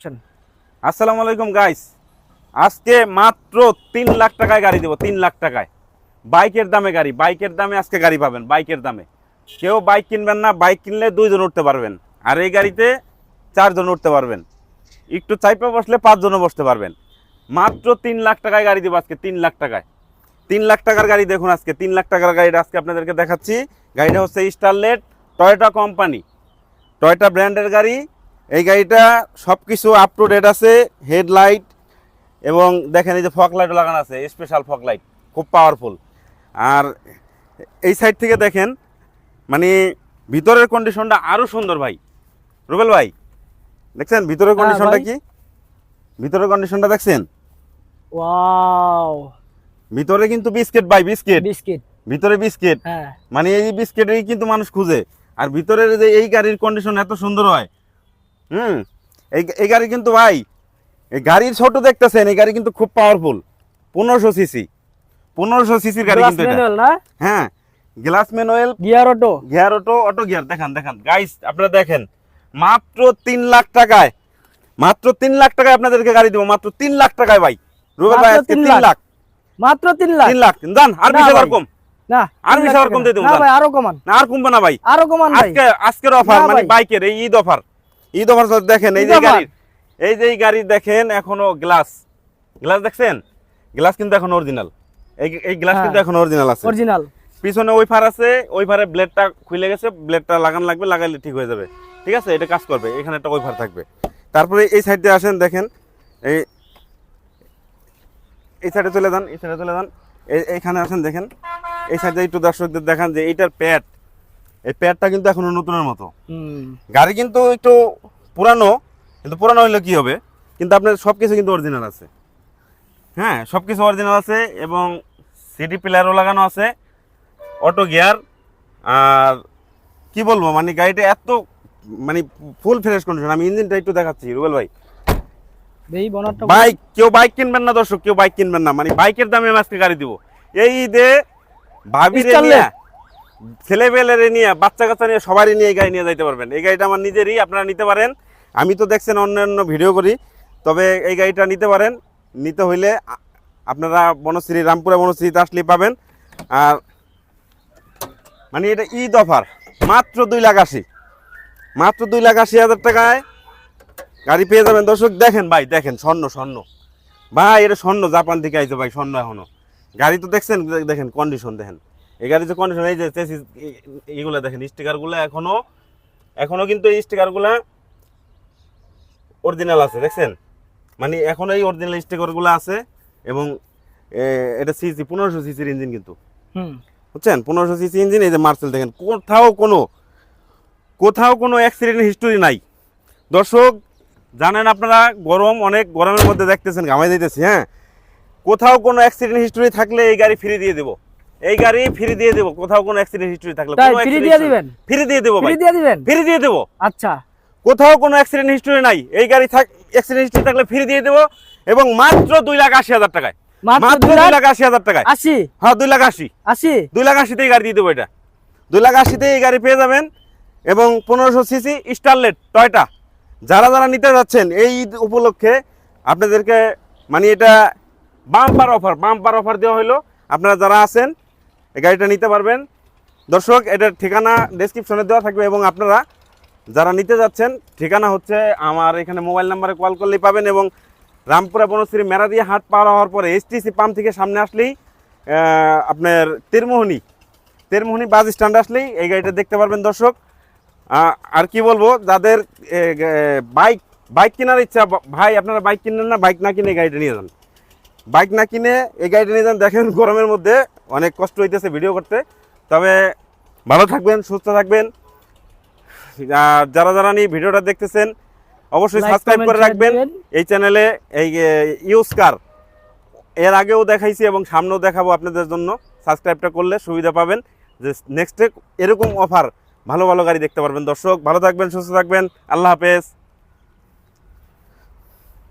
আচ্ছা আসসালামু আলাইকুম গাইস আজকে মাত্র তিন লাখ টাকায় গাড়ি দেবো, তিন লাখ টাকায়। বাইকের দামে গাড়ি, বাইকের দামে আজকে গাড়ি পাবেন, বাইকের দামে। কেউ বাইক কিনবেন না, বাইক কিনলে দুইজন উঠতে পারবেন। আর এই গাড়িতে চারজন উঠতে পারবেন। একটু চাইপে বসলে পাঁচজনও বসতে পারবেন। মাত্র তিন লাখ টাকায় গাড়ি দেবো আজকে, তিন লাখ টাকায়। তিন লাখ টাকার গাড়ি দেখুন আজকে, তিন লাখ টাকার গাড়িটা আজকে আপনাদেরকে দেখাচ্ছি। গাড়িটা হচ্ছে স্টারলেট টয়োটা কোম্পানি টয়োটা ব্র্যান্ডের গাড়ি। এই গাড়িটা সব কিছু আপ টু ডেট আছে হেডলাইট এবং দেখেন এই যে ফক লাইট লাগানো আছে স্পেশাল ফক লাইট খুব পাওয়ারফুল আর এই সাইড থেকে দেখেন মানে ভিতরের কন্ডিশনটা আরও সুন্দর ভাই। রুবেল ভাই দেখছেন ভিতরের হ্যাঁ, কন্ডিশনটা কি? ভিতরের কন্ডিশনটা দেখছেন? ওয়াও ভিতরে কিন্তু বিস্কিট ভাই বিস্কিট বিস্কিট ভিতরে বিস্কিট হ্যাঁ। মানে এই বিস্কিটেরই কিন্তু মানুষ খুঁজে। আর ভিতরের যে এই গাড়ির কন্ডিশন এত সুন্দর হয় হুম? এই এই গাড়ি কিন্তু ভাই এই গাড়ির ছোট দেখতেছেন এই গাড়ি কিন্তু খুব পাওয়ারফুল পনেরোশো সিসি পনেরোশো সিসির গাড়ি কিন্তু হ্যাঁ glass manual gear auto gear auto auto gear দেখান দেখান। গাইস আপনারা দেখেন মাত্র তিন লাখ টাকায় মাত্র তিন লাখ টাকায় আপনাদেরকে গাড়ি দেবো মাত্র তিন লাখ টাকায় ভাই। রুবেল ভাই আজকে তিন লাখ। মাত্র তিন লাখ? তিন লাখ। দান আর বিশ হাজার কম। না আর বিশ হাজার কম দিয়ে দেবো, না ভাই আরও কমান। না আর কমবে না ভাই। আরও কমান আজকে আজকের অফার মানে বাইকের এই ঈদ অফার ঈদ অফার দেখেন এই যে? গাড়ির এই যে এই গাড়ি দেখেন এখনও গ্লাস। গ্লাস দেখছেন? গ্লাস কিন্তু এখন অরিজিনাল। এই এই গ্লাস হ্যাঁ। কিন্তু এখন অরিজিনাল আছে। অরিজিনাল। পিছনে ওই ফার আছে ওই ফারে ব্লেডটা খুলে গেছে ব্লেডটা লাগান লাগবে লাগাইলে ঠিক হয়ে যাবে। ঠিক আছে? এটা কাজ করবে এখানে একটা ওই ফার থাকবে। তারপরে এই সাইড দিয়ে আসেন দেখেন এই এই সাইডে চলে যান এই সাইডে চলে যান। এই এইখানে আসেন দেখেন। এই সাইডে একটু দর্শকদের দেখান যে এইটার প্যাড এই প্যাডটা কিন্তু এখনও নতুনের মতো। গাড়ি কিন্তু একটু পুরানো কিন্তু পুরানো হলে কি হবে? কিন্তু আপনার সব কিছু কিন্তু অরিজিনাল আছে। হ্যাঁ সব কিছু অরিজিনাল আছে এবং সিডি প্লেয়ারও লাগানো আছে অটো গিয়ার আর কি বলব মানে গাড়িটা এত মানে ফুল ফ্রেশ কন্ডিশন আমি ইঞ্জিনটা একটু দেখাচ্ছি রুবেল ভাই। বাইক কেউ বাইক কিনবেন না দর্শক কেউ বাইক কিনবেন না। মানে বাইকের দামে আমি আজকে গাড়ি দিব। এই দে ঈদে ভাবিরে Starlet। নিয়ে বাচ্চা কাচ্চা নিয়ে সবারই নিয়ে এই গাড়ি নিয়ে যাইতে পারবেন। এই গাড়িটা আমার নিজেরই, আপনারা নিতে পারেন। আমি তো দেখছেন অন্যান্য ভিডিও করি, তবে এই গাড়িটা নিতে পারেন। নিতে হইলে আপনারা বনশ্রী, রামপুরা বনশ্রীতে আসলেই পাবেন। আর মানে এটা ঈদ অফার, মাত্র দুই লাখ আশি। মাত্র দুই লাখ আশি হাজার টাকায় গাড়ি পেয়ে যাবেন। দর্শক, দেখেন ভাই, দেখেন, স্বর্ণ স্বর্ণ। ভাই, এটা স্বর্ণ, জাপান থেকে আইছে ভাই, স্বর্ণ এখনও। গাড়ি তো দেখছেন, দেখেন কন্ডিশন দেখেন। এই গাড়ির যে কন্ডিশন এই যে এইগুলো দেখেন স্টিকারগুলো এখনও এখনও কিন্তু এই স্টিকারগুলো অরিজিনাল আছে দেখছেন? মানে এখনও এই অরিজিনাল স্টিকারগুলো আছে এবং এটা সিসি পনেরোশো সিসির ইঞ্জিন কিন্তু। হুম। বুঝছেন? পনেরোশো সিসি ইঞ্জিন এই যে মার্সেল দেখেন কোথাও কোনো কোথাও কোনো অ্যাক্সিডেন্ট হিস্টোরি নাই। দর্শক জানেন আপনারা গরম অনেক গরমের মধ্যে দেখতেছেন ঘামাই দিতেছি হ্যাঁ? কোথাও কোনো অ্যাক্সিডেন্ট হিস্টোরি থাকলে এই গাড়ি ফ্রি দিয়ে দেবো। এই গাড়ি ফ্রি দিয়ে দেবো কোথাও কোনো অ্যাক্সিডেন্ট হিস্টোরি থাকলে। ফ্রি দিয়ে দিবেন? ফ্রি দিয়ে দেবো ফ্রি দিয়ে দিবেন? ফ্রি দিয়ে দেবো। আচ্ছা। কোথাও কোনো অ্যাক্সিডেন্ট হিস্টোরি নাই। এই গাড়ি থাক অ্যাক্সিডেন্ট হিস্টোরি থাকলে ফ্রি দিয়ে দেবো এবং মাত্র দুই লাখ আশি হাজার টাকায়। মাত্র মাত্র দুই দুই লাখ লাখ আশি হাজার টাকায়। আশি? হ্যাঁ দুই লাখ আশি। আশি? দুই লাখ আশিতেই গাড়ি দিয়ে দেবো এটা। দুই লাখ আশিতে এই গাড়ি পেয়ে যাবেন এবং পনেরোশো সিসি স্টারলেট টয়টা যারা যারা নিতে যাচ্ছেন এই ঈদ উপলক্ষে আপনাদেরকে মানে এটা বাম্পার অফার বাম্পার অফার দেওয়া হলো। আপনারা যারা আছেন এই গাড়িটা নিতে পারবেন। দর্শক, এটার ঠিকানা ডেসক্রিপশনে দেওয়া থাকবে এবং আপনারা যারা নিতে যাচ্ছেন, ঠিকানা হচ্ছে আমার এখানে মোবাইল নাম্বারে কল করলেই পাবেন এবং রামপুরা বনশ্রী মেরাদিয়া হাট পার হওয়ার পরে এসটিসি পাম্প থেকে সামনে আসলেই আপনার তিরমোহনী, তেরমোহনী বাস স্ট্যান্ড আসলেই এই গাড়িটা দেখতে পারবেন দর্শক। আর কি বলব, যাদের বাইক বাইক কেনার ইচ্ছা, ভাই আপনারা বাইক কিনেন না, বাইক না কিনে গাড়িটা নিয়ে যান। বাইক না কিনে এই গাড়িটা নিয়ে যান দেখেন গরমের মধ্যে অনেক কষ্ট হইতেছে ভিডিও করতে। তবে ভালো থাকবেন সুস্থ থাকবেন। আর যারা যারা নিয়ে ভিডিওটা দেখতেছেন অবশ্যই সাবস্ক্রাইব করে রাখবেন। এই চ্যানেলে এই ইউজ কার এর আগেও দেখাইছি এবং সামনেও দেখাবো আপনাদের জন্য। সাবস্ক্রাইবটা করলে সুবিধা পাবেন। যে নেক্সটে এরকম অফার ভালো ভালো গাড়ি দেখতে পারবেন। দর্শক ভালো থাকবেন সুস্থ থাকবেন। আল্লাহ হাফেজ।